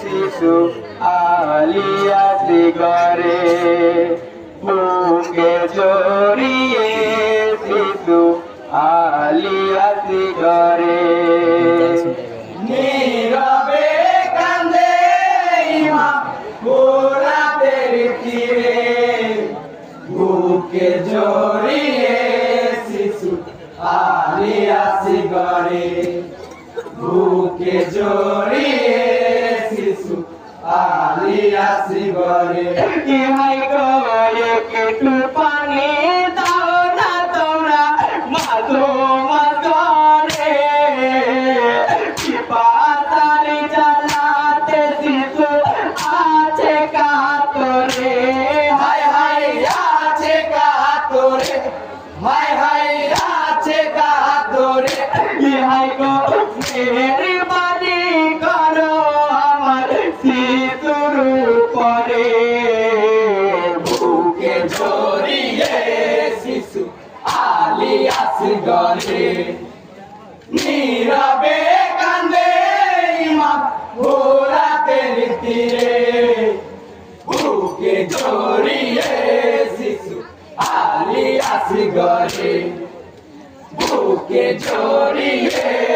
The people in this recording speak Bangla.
শিশু আলিয়াতি করে বুকে জড়িয়ে শিশু আলিয়াতি করে নীরবে কান্দে ইমাম গোলাপের তীরে। বুকে জড়িয়ে শিশু আলিয়াসি গড়ে বুকে জড়িয়ে শিশু আলিয়াসি গড়ে ইহাই কয়ে কেটু পানি দাও না তোমরা। মাধো মাধরে পাতারি জ্বালাতে শিশু আছে কাতরে। হায় হায় আছে কাতরে। হায় হায় আছে কাতরে। ইহাই গো করে বুকে জড়িয়ে শিশু আলিয়াস গরে নীরবে কান্দে ইমাম ভোরাতে তীরে। বুকে জড়িয়ে শিশু আলিয়াস গরে বুকে জড়িয়ে